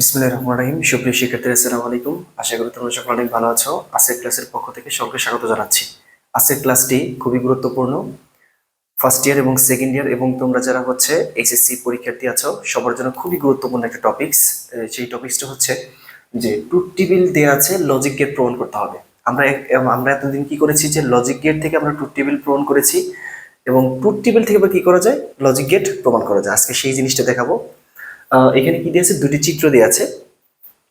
বিসমুল্লাহ রহমান রহিম। সুপ্রিয় শিক্ষার্থীরা, আসসালামু আলাইকুম। আশা করি তোমরা সকলে অনেক ভালো আছো। আজকের ক্লাসের পক্ষ থেকে সকলকে স্বাগত জানাচ্ছি। আজকের ক্লাসটি খুবই গুরুত্বপূর্ণ। ফার্স্ট ইয়ার এবং সেকেন্ড ইয়ার এবং তোমরা যারা হচ্ছে এইচএসসি পরীক্ষার্থী আছো, সবার জন্য খুবই গুরুত্বপূর্ণ একটা টপিকস সেই টপিকসটা হচ্ছে যে ট্রুথ টেবিল দেওয়া আছে লজিক গেট প্রমাণ করতে হবে। আমরা আমরা এতদিন কি করেছি যে লজিক গেট থেকে আমরা ট্রুথ টেবিল প্রমাণ করেছি এবং ট্রুথ টেবিল থেকে আবার কি করা যায়? লজিক গেট প্রমাণ করা যায়। আজকে সেই জিনিসটা দেখাবো। এখানে কি দিয়েছে? দুটি চিত্র দেওয়া আছে।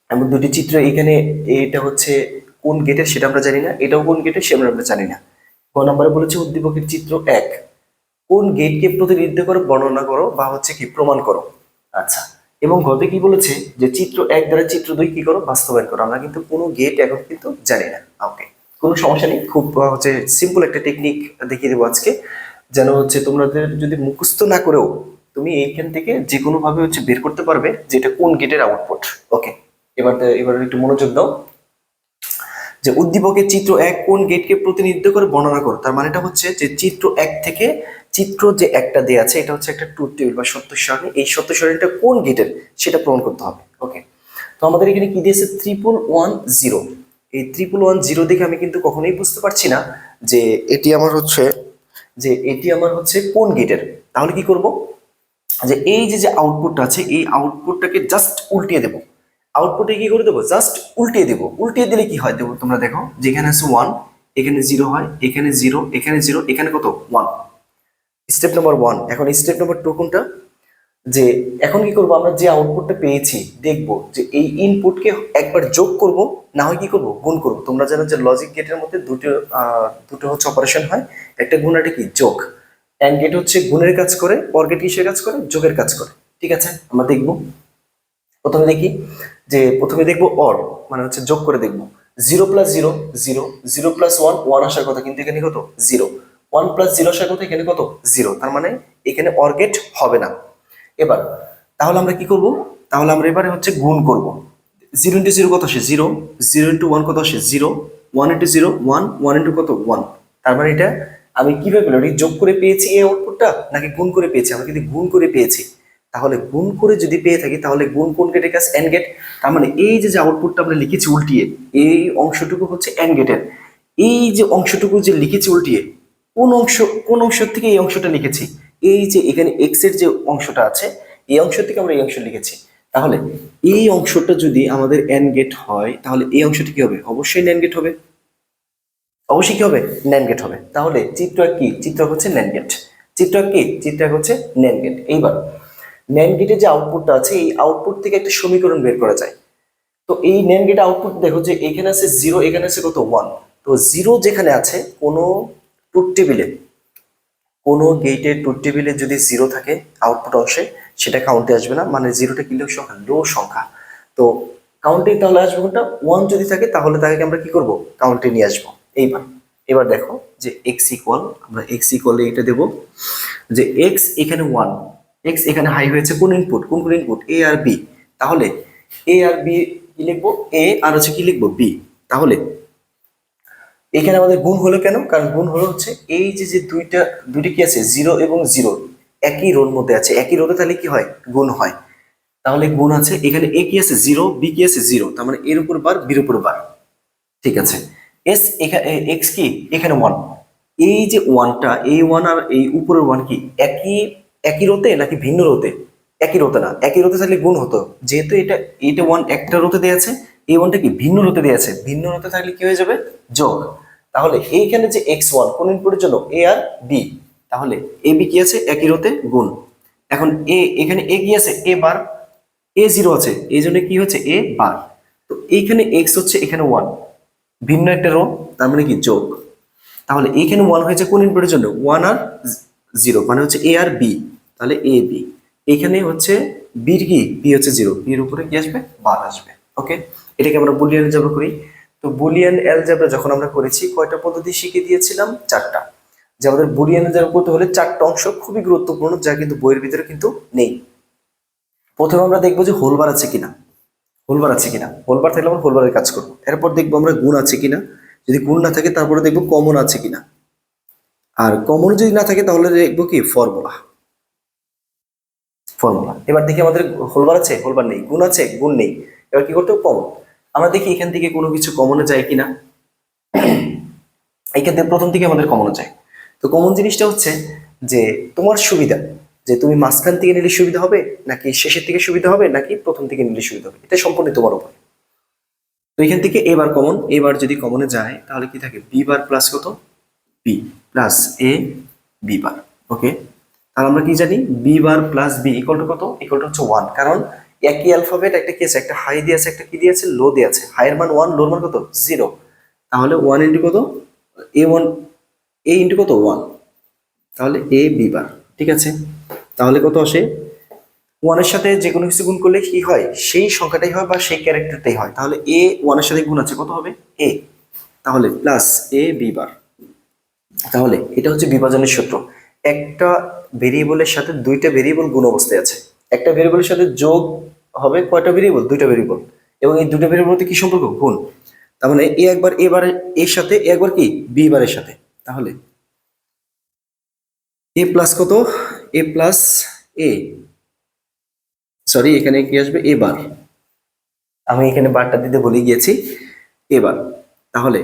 এবং দুটি চিত্র এখানে এটা হচ্ছে কোন গেটের সেটা আমরা জানি না। এটাও কোন গেটের সেটা আমরা জানি না। ক নম্বরে বলেছে উদ্দীপকের চিত্র এক। কোন গেটকে প্রতিনিধিত্ব করে, বর্ণনা করো বা হচ্ছে কি প্রমাণ করো? আচ্ছা। এবং গতে কি বলেছে? যে চিত্র এক দ্বারা চিত্র দুই কি করো? বাস্তবায়ন করো। আমরা কিন্তু কোনো গেট এখন কিন্তু জানি না। ওকে কোনো সমস্যা নেই। খুব হচ্ছে সিম্পল একটা টেকনিক দেখিয়ে দেবো আজকে। যেন হচ্ছে তোমাদের যদি মুখস্থ না করেও তুমি এইখান থেকে যে কোনো ভাবে হচ্ছে বের করতে পারবে যে এটা কোন গেটের আউটপুট ওকে এবার এবার একটু মনোযোগ দাও। যে উদ্দীপকের চিত্র এক কোন গেটকে প্রতিনিধিত্ব করে বর্ণনা করো? তার মানেটা হচ্ছে যে চিত্র এক থেকে চিত্র যে একটা দেয়া আছে, এটা হচ্ছে একটা ট্রুথ টেবিল বা সত্য সারণী এই সত্য সারণীটা কোন গেটের সেটা প্রমাণ করতে হবে। ওকে তো আমাদের এখানে কি দিয়েছে? ত্রিপুল ওয়ান জিরো এই ত্রিপুল ওয়ান জিরো দেখে আমি কিন্তু কখনোই বুঝতে পারছি না যে এটি আমার হচ্ছে, যে এটি আমার হচ্ছে কোন গেটের তাহলে কি করব? যে এই যে যে আউটপুটটা আছে, এই আউটপুটটাকে জাস্ট উল্টিয়ে দেবো। আউটপুটে কি করে দেবো? জাস্ট উল্টিয়ে দেবো। উল্টিয়ে দিলে কি হয়? দেবো, তোমরা দেখো, যেখানে আছে ওয়ান এখানে জিরো হয়, এখানে জিরো এখানে জিরো এখানে কত? ওয়ান স্টেপ নাম্বার ওয়ান এখন স্টেপ নাম্বার টু কোনটা? যে, এখন কি করব? আমরা যে আউটপুটটা পেয়েছি, দেখব যে এই ইনপুটকে একবার যোগ করব, না হয় কি করব? গুণ করব। তোমরা জানো যে লজিক গেটের মধ্যে দুটো দুটো হচ্ছে অপারেশন হয়। একটা গুণ কি? যোগ। অ্যান্ড গেট হচ্ছে গুণের কাজ করে অর গেট কিসের কাজ করে, যোগের কাজ করে। ঠিক আছে? আমরা দেখব। প্রথমে দেখি যে, প্রথমে দেখব অর মানে হচ্ছে যোগ করে দেখব। Zero plus zero zero zero plus one one আসার কথা কিন্তু এখানে কত? জিরো ওয়ান প্লাস জিরো আসার কথা এখানে কত? জিরো তার মানে এখানে অর গেট হবে না। এবার, তাহলে আমরা কি করব? তাহলে আমরা এবারে হচ্ছে গুণ করব। জিরো ইন্টু জিরো কত আসে? জিরো জিরো ইন্টু ওয়ান কত আসে? Zero one into zero one one into কত? ওয়ান তার মানে এটা আমি কীভাবে পেলাম? এটা যোগ করে পেয়েছি এই আউটপুটটা নাকি গুণ করে পেয়েছি? আমরা কিন্তু গুণ করে পেয়েছি, তাহলে গুণ করে যদি পেয়ে থাকি, তাহলে গুণ কোন গেটের কাছে? এন গেট তার মানে এই যে আউটপুটটা আমরা লিখেছি উল্টিয়ে, এই অংশটুকু হচ্ছে এন গেটের এই যে অংশটুকু যে লিখেছি উল্টিয়ে, কোন অংশ কোন অংশ থেকে এই অংশটা লিখেছি? এই যে এখানে এক্সের যে অংশটা আছে, এই অংশ থেকে আমরা এই অংশ লিখেছি। তাহলে এই অংশটা যদি আমাদের এন গেট হয়, তাহলে এই অংশটি কি হবে? অবশ্যই ন্যান গেট হবে। অবশ্যই কি হবে? ন্যান গেট হবে। তাহলে চিত্র কি? চিত্র হচ্ছে ন্যান গেট চিত্র কি? চিত্র হচ্ছে ন্যান গেট এইবার ন্যান গেটের যে আউটপুটটা আছে, এই আউটপুট থেকে একটা সমীকরণ বের করা যায়। তো এই ন্যান গেট আউটপুট দেখো যে এখানে আছে জিরো এখানে আছে কত? ওয়ান তো জিরো যেখানে আছে, কোনো টুথ টেবিলে কোনো গেটের টুথ টেবিলে যদি জিরো থাকে আউটপুট অংশে সেটা কাউন্টে আসবে না। মানে জিরোটা কি সংখ্যা লো সংখ্যা। তো কাউন্টে তাহলে আসবে কোনটা? ওয়ান যদি থাকে, তাহলে তাকে আমরা কি করব? কাউন্টে নিয়ে আসব। এইবার, এবার দেখো যে এক্স ইকুয়াল আমরা এক্স ইকুয়ালে এটা দেব, যে এক্স এখানে ওয়ান এক্স এখানে হাই হয়েছে কোন ইনপুট কোন কোন ইনপুট এ আর বি তাহলে এ আর বি কি লিখব? এ আর হচ্ছে কি লিখব? বি তাহলে এখানে আমাদের গুণ হলো কেন? কারণ গুণ হলো হচ্ছে এই যে যে দুইটা দুইটা কি আছে? জিরো এবং জিরো একই রোর মধ্যে আছে। একই রোতে তাহলে কি হয়? গুণ হয়। তাহলে গুণ আছে। এখানে এ কি আছে? জিরো বি কি আছে? জিরো তার মানে এর উপর বার বির উপর বার। ঠিক আছে? এস এক্স কি? এখানে ওয়ান এই যে ওয়ানটা এই ওয়ান আর এই উপরের ওয়ান কি? একই একই রোতে নাকি ভিন্ন রোতে? একই রোতে না। একই রোতে থাকলে গুণ হতো। যেহেতু এটা এটা ওয়ান একটা রোতে দেওয়া আছে, এই ওয়ানটা কি ভিন্ন রোতে দেওয়া আছে? ভিন্ন রোতে থাকলে কি হয়ে যাবে? যোগ। তাহলে এইখানে যে এক্স ওয়ান কোন ইনপুটের জন্য এ আর বি তাহলে এ বি কি আছে? একই রোতে গুণ। এখন এ এখানে এ কি আছে? এ বার এ জিরো আছে। এই জন্য কি হচ্ছে? এ বার তো এইখানে এক্স হচ্ছে এখানে ওয়ান ভিন্ন একটা রো, তার মানে কি যোগ। তাহলে এখানে ওয়ান হয়েছে কোন ইনপুটের জন্য? ওয়ান আর জিরো মানে হচ্ছে এ আর বি তাহলে এ বি এখানে হচ্ছে বির কি? বি হচ্ছে জিরো বির উপরে কি আসবে? বার আসবে। ওকে এটাকে আমরা বুলিয়ান অ্যালজেব্রা করি। তো বুলিয়ান অ্যালজেব্রা যখন আমরা করেছি, কয়টা পদ্ধতি শিখে দিয়েছিলাম? চারটা। যে আমাদের বুলিয়ান অ্যালজেব্রা করতে হলে চারটা অংশ খুবই গুরুত্বপূর্ণ, যা কিন্তু বইয়ের ভিতরে কিন্তু নেই। প্রথমে আমরা দেখব যে হোলবার আছে কিনা। হোলবার আছে কিনা? হোলবার থাকলে আমরা হোলবারের কাজ করব। এরপর দেখব আমরা গুণ আছে কিনা। যদি গুণ না থাকে, তারপরে দেখব কমন আছে কিনা। আর কমন যদি না থাকে, তাহলে দেখব কি? ফর্মুলা। ফর্মুলা। এবার দেখি আমাদের হোলবার আছে হোলবার নেই। গুণ আছে, গুণ নেই। এবার কি করতে কমন। আমরা দেখি এখান থেকে কোনো কিছু কমনে যায় কিনা। এখান থেকে প্রথম থেকে আমাদের কমন যায়। তো কমন জিনিসটা হচ্ছে যে তোমার সুবিধা। যে তুমি মাঝখান থেকে নিলে সুবিধা হবে, নাকি শেষের থেকে সুবিধা হবে, নাকি প্রথম থেকে নিলে সুবিধা হবে? এটা সম্পূর্ণ তোমার উপর। তো এখান থেকে এবার কমন এবার যদি কমনে যায়, তাহলে কি থাকে? বি বার প্লাস কত? B plus A B bar. Okay তাহলে আমরা কি জানি? B bar plus B equal to কত? ইকুয়াল টু হচ্ছে ওয়ান কারণ একই অ্যালফাবেট একটা কি আছে? একটা হাই দিয়ে আছে, একটা কি দিয়ে আছে? লো দিয়ে আছে। হাইয়ের মান ওয়ান লোর মান কত? জিরো তাহলে ওয়ান ইন্টু কত? এ ওয়ান এ ইন্টু কত? ওয়ান তাহলে এ বি বার। ঠিক আছে? তাহলে কত আসে? ওয়ানের সাথে যে কোনো কিছু গুণ করলে কি হয়? সেই সংখ্যাটাই হয় বা সেই ক্যারেক্টারটাই হয়। তাহলে এ ওয়ানের সাথে গুণ আছে কত হবে? এ তাহলে প্লাস এ বি বার তাহলে এটা হচ্ছে বিভাজনের সূত্র। একটা ভেরিয়েবলের সাথে দুইটা ভেরিয়েবল গুণ অবস্থায় আছে। একটা ভেরিয়েবলের সাথে যোগ হবে কয়টা ভেরিয়েবল? দুইটা ভেরিয়েবল। এবং এই দুটো ভেরিয়েবল মধ্যে কি সম্পর্ক? গুণ। তার মানে এ একবার এ বারে এর সাথে এ একবার কি? বি বারের সাথে। তাহলে এ প্লাস কত? এ প্লাস এ সরি এখানে কি আসবে? এ বার আমি এখানে বারটা দিতে ভুলে গিয়েছি। এবার তাহলে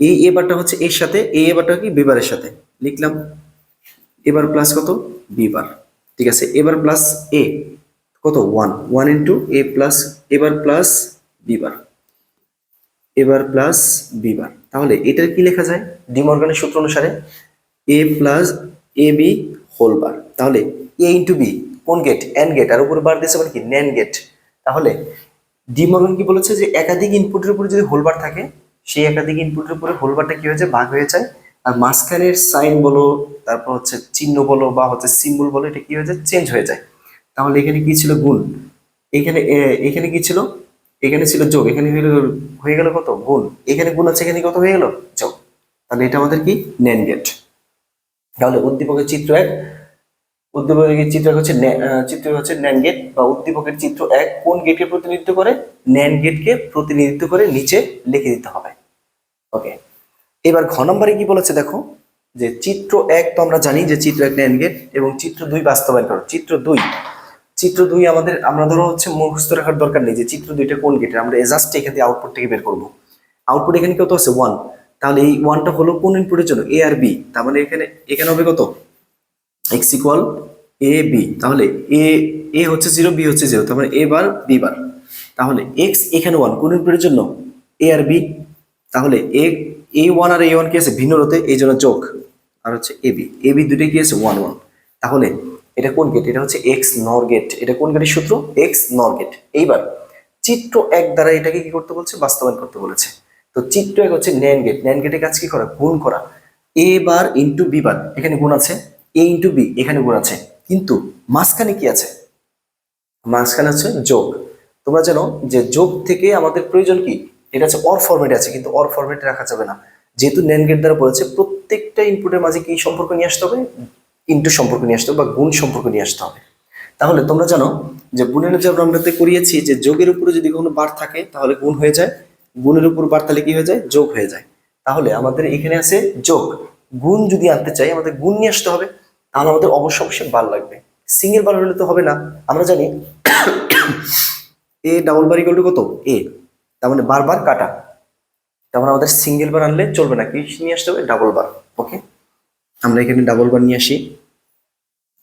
এই এবারটা হচ্ছে এর সাথে, এই এবারটা কি? বিবারের সাথে। লিখলাম। এবার প্লাস কত? বিবার ঠিক আছে? এবার প্লাস এ কত? One one into A plus এবার প্লাস বিবার এবার প্লাস বিবার তাহলে এটার কি লেখা যায়? ডিমর্গানের সূত্র অনুসারে A plus A B whole bar তাহলে এ ইন্টু বি কোন গেট এন গেট আর উপরে বার দিয়েছে মানে কি? ন্যান গেট তাহলে ডিমর্গান কি বলেছে যে একাধিক ইনপুটের উপরে যদি হোলবার থাকে, সেই একাধিক ইনপুটের উপরে হোলবারটা কি হয়ে যায় ভাগ হয়ে যায়। আর মাঝখানের সাইন বলো, তারপর হচ্ছে চিহ্ন বলো বা হচ্ছে সিম্বল বলো, এটা কি হয়ে যায়? চেঞ্জ হয়ে যায়। তাহলে এখানে কি ছিল? গুণ। এখানে এখানে কি ছিল? এখানে ছিল যোগ। এখানে হয়ে গেল কত? গুণ। এখানে গুণ আছে, এখানে কত? হয়ে গেল? যোগ। তাহলে এটা আমাদের কি? ন্যান গেট তাহলে উদ্দীপকের চিত্র এক। উদ্দীপকের চিত্র হচ্ছে চিত্র হচ্ছে ন্যান গেট বা উদ্দীপকের চিত্র এক কোন গেটকে প্রতিনিধিত্ব করে? ন্যান গেটকে প্রতিনিধিত্ব করে নিচে লিখে দিতে হবে। ওকে এবার ঘ নম্বরে কি বলেছে দেখো? যে চিত্র এক তো আমরা জানি যে চিত্র এক ন্যান গেট এবং চিত্র দুই বাস্তবায়ন করো। চিত্র দুই চিত্র দুই আমাদের, আমরা ধরো হচ্ছে মুখস্থ রাখার দরকার নেই যে চিত্র দুইটা কোন গেটের আমরা জাস্ট এখান থেকে আউটপুট থেকে বের করব। আউটপুট এখানে কত আছে? ওয়ান তাহলে এই ওয়ানটা হলো কোন ইনপুটের জন্য? এ আর বি তার মানে এখানে এখানে হবে কত? এক্স ইকুয়াল এ বি তাহলে এ এ হচ্ছে জিরো বি হচ্ছে জিরো তার মানে এ বার বি বার। তাহলে এক্স এখানে ওয়ান কোন ইনপুটের জন্য? এ আর বি তাহলে এ এ ওয়ান আর এ ওয়ান কি আছে? ভিন্ন রতে এই জন্য যোগ। আর হচ্ছে এ বি এ বি দুটোই কি আছে? ওয়ান ওয়ান তাহলে এটা কোন গেট এটা হচ্ছে এক্স নর গেট এটা কোন গেটের সূত্র? এক্স নর গেট এইবার, চিত্র এক দ্বারা এটাকে কি করতে বলছে? বাস্তবায়ন করতে বলেছে। তো চিত্র এক হচ্ছে ন্যান গেট ন্যান গেটের কাজ কি করা? গুণ করা। A bar into B bar. এখানে গুণ আছে। এ ইন্টু বি এখানে গুণ আছে। কিন্তু মাঝখানে কি আছে? মাঝখানে হচ্ছে যোগ। তোমরা জানো যে যোগ থেকে আমাদের প্রয়োজন কি? এটা হচ্ছে অর ফরম্যাটে আছে, কিন্তু অর ফরম্যাটে রাখা যাবে না। যেহেতু ন্যান গেট দ্বারা বলেছে, প্রত্যেকটা ইনপুটের মাঝে কি সম্পর্ক নিয়ে আসতে হবে? ইনটু সম্পর্ক নিয়ে আসতে হবে বা গুণ সম্পর্ক নিয়ে আসতে হবে। তাহলে তোমরা জানো যে গুণের যে আমরা করিয়েছি যে যোগের উপরে যদি কোনো বার থাকে, তাহলে গুণ হয়ে যায়। গুণের উপর বার তাহলে কি হয়ে যায়? যোগ হয়ে যায়। তাহলে আমাদের এখানে আছে যোগ। গুণ যদি আনতে চাই, আমাদের গুণ নিয়ে আসতে হবে, তাহলে আমাদের অবশ্যই অবশ্যই বার লাগবে। সিঙ্গেল বার হলে তো হবে না। আমরা জানি A double bar equal to কত? এ। তার মানে বারবার কাটা। তার মানে আমাদের সিঙ্গেল বার আনলে চলবে না, কি নিয়ে আসতে হবে? ডাবল বার ওকে আমরা এখানে ডাবল বার নিয়ে আসি।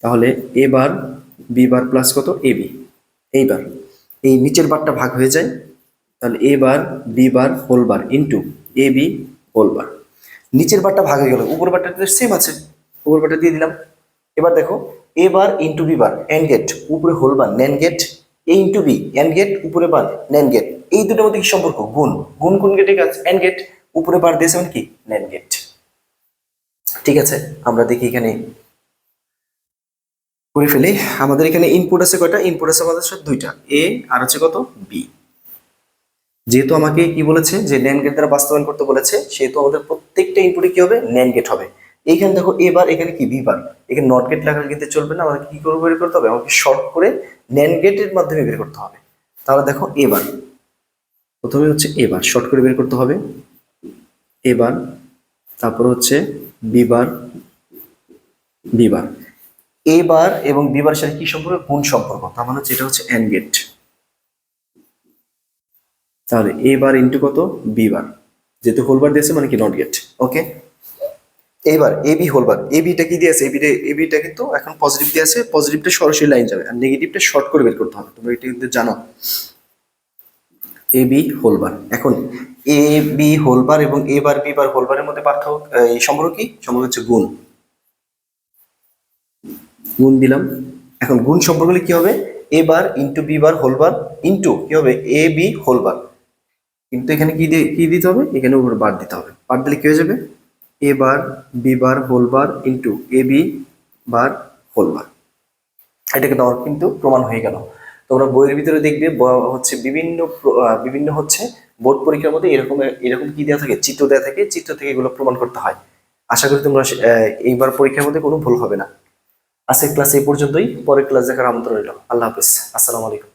তাহলে এ বার, বি বার প্লাস কত? A B. এইবার, এই নিচের বারটা ভাগ হয়ে যায়। তাহলে A bar, B bar whole bar into A B whole bar নিচের বারটা ভাগ হয়ে গেল উপর বারটা সেম আছে উপর বারটা দিয়ে দিলাম। এবার দেখো A bar into B bar and gate উপরে whole bar NAND gate A into B and gate উপরে বার নেন গেট এই দুটোর মধ্যে কি সম্পর্ক? গুণ। গুণ কোন গেটে কাজ? এন গেট উপরে বার দিয়েছে মানে কি? নেন গেট ঠিক আছে, আমরা দেখি এখানে। করে ফেলি, আমাদের এখানে ইনপুট আছে কয়টা? ইনপুট আছে আমাদের সাথে দুইটা এ আর হচ্ছে কত? বি যেহেতু আমাকে কি বলেছে? যে ন্যান গেট দ্বারা বাস্তবায়ন করতে বলেছে, সেহেতু আমাদের প্রত্যেকটা ইনপুটে কি হবে? ন্যান গেট হবে। এইখানে দেখো, এবার এখানে কি বি বার এখানে নট গেট লেখা কিন্তু চলবে না, আমাকে কি করে বের করতে হবে? আমাকে শর্ট করে ন্যান গেটের মাধ্যমে বের করতে হবে। তাহলে দেখো, এবার, প্রথমে হচ্ছে এবার শর্ট করে বের করতে হবে। এবার, তারপর হচ্ছে বিবার বিবার। এ বার এবং বি বারের সাথে কি সম্পর্ক? কোন সম্পর্ক। তার মানে হচ্ছে এটা হচ্ছে এন্ড গেট তাহলে এ বার ইন্টু কত? বি বার যেহেতু হোল বার দিয়েছে মানে কি নট গেট ওকে এবার A B whole bar A beta কি দিয়েছে? এ এ বিটা কিন্তু এখন পজিটিভ দিয়ে আছে পজিটিভটা সরাসরি লাইন যাবে। আর নেগেটিভটা শর্ট করে বের করতে হবে। তোমরা এটা কিন্তু জানো। এ বি হোলবার এখন এ বি হোলবার এবং এ বার বি বার হোলবারের মধ্যে পার্থক্য, এই সম্পর্ক কি? সম্পর্ক হচ্ছে গুণ। গুণ দিলাম। এখন গুণ সম্পর্ক হলে কি হবে? A bar into B bar whole bar into কি হবে? এ বি হোলবার কিন্তু এখানে কি দিয়ে, কি দিতে হবে? এখানে উপর বার দিতে হবে। বার দিলে কি হয়ে যাবে? A bar B bar whole bar into A B bar whole bar এটা কিন্তু আমার কিন্তু প্রমাণ হয়ে গেল। তোমরা বইয়ের ভিতরে দেখবে হচ্ছে বিভিন্ন বিভিন্ন হচ্ছে বোর্ড পরীক্ষার মধ্যে এরকম এরকম কি দেওয়া থাকে? চিত্র দেওয়া থাকে। চিত্র থেকে এগুলো প্রমাণ করতে হয়। আশা করি তোমরা এইবার পরীক্ষার মধ্যে কোনো ভুল হবে না। আজকের ক্লাস এই পর্যন্তই। পরের ক্লাস দেখার আমন্ত্রণ রইল। আল্লাহ হাফিজ। আসসালামু আলাইকুম।